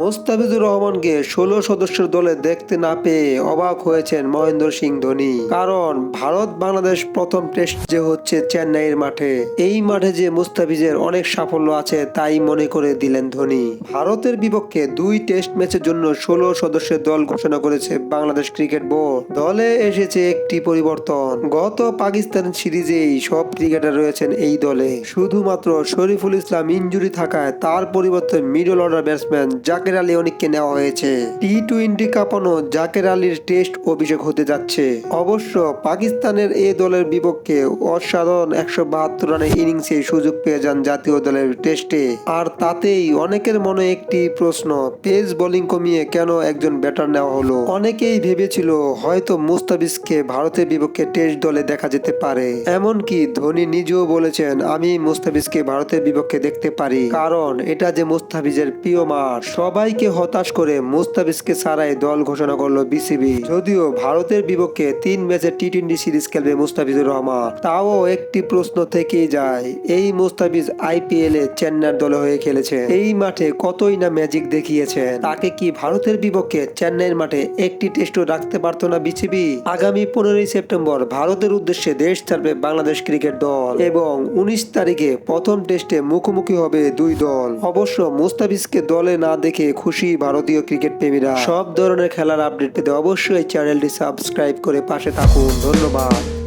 মোস্তাফিজুর রহমানকে ষোলো সদস্যের দলে দেখতে না পেয়ে অবাক হয়েছেন মহেন্দ্র সিং ধোনি। কারণ ভারত বাংলাদেশ প্রথম টেস্ট যে হচ্ছে চেন্নাইয়ের মাঠে, এই মাঠে যে মুস্তাফিজের অনেক সাফল্য আছে তাই মনে করে দিলেন ধোনি। ভারতের বিপক্ষে দুই টেস্ট ম্যাচের জন্য ষোলো সদস্যের দল ঘোষণা করেছে বাংলাদেশ ক্রিকেট বোর্ড। দলে এসেছে একটি পরিবর্তন। গত পাকিস্তান সিরিজেই সব ক্রিকেটার রয়েছেন এই দলে। শুধুমাত্র শরীফুল ইসলাম ইনজুরি থাকায় তার পরিবর্তে middle order batsman Zaker Ali অনিককে নেওয়া হয়েছে। টি টোয়েন্টি কাঁপানো জাকের আলীর টেস্ট অভিষেক হতে যাচ্ছে। অবশ্য পাকিস্তানের এ দলের বিপক্ষে অসাধারণ একশো বাহাত্তর রানের ইনিংসে সুযোগ পেয়ে যান জাতীয় দলের টেস্টে। আর তাতেই অনেকের মনে একটি প্রশ্ন, পেস বোলিং কমিয়ে কেন একজন ব্যাটার নেওয়া হলো? অনেকেই ভেবেছিল হয়তো মুস্তাফিজকে ভারতের বিপক্ষে টেস্ট দলে দেখা যেতে পারে। এমনকি ধোনি নিজেও বলেছেন, আমি মুস্তাফিজকে ভারতের বিপক্ষে দেখতে পারি। কারণ এটা যে মুস্তাফিজের প্রিয় মাঠ সবাইকে হতাশ করে মুস্তাফিজকে ছাড়াই দল ঘোষণা করল বিসিবি। যদিও ভারতের বিপক্ষে তিন ম্যাচের টি টোয়েন্টি সিরিজ খেলবে মুস্তাফিজুর রহমান। তাও একটি প্রশ্ন থেকেই যায়, এই মুস্তাফিজ আইপিএল এ চেন্নাইয়ের দলে হয়ে খেলেছে। এই মাঠে কতই না ম্যাজিক দেখিয়েছে তাকে কি ভারতের বিপক্ষে চেন্নাইয়ের মাঠে একটি টেস্টও রাখতে পারতো না বিসিবি? আগামী পনেরোই সেপ্টেম্বর ভারতের উদ্দেশ্যে দেশ ছাড়বে বাংলাদেশ ক্রিকেট দল এবং উনিশ তারিখে প্রথম টেস্টে মুখোমুখি হবে দুই দল। অবশ্য মুস্তাফিজকে দলে না দেখে খুশি ভারতীয় ক্রিকেট প্রেমীরা। সব ধরনের খেলার আপডেট পেতে অবশ্যই চ্যানেলটি সাবস্ক্রাইব করে পাশে থাকুন। ধন্যবাদ।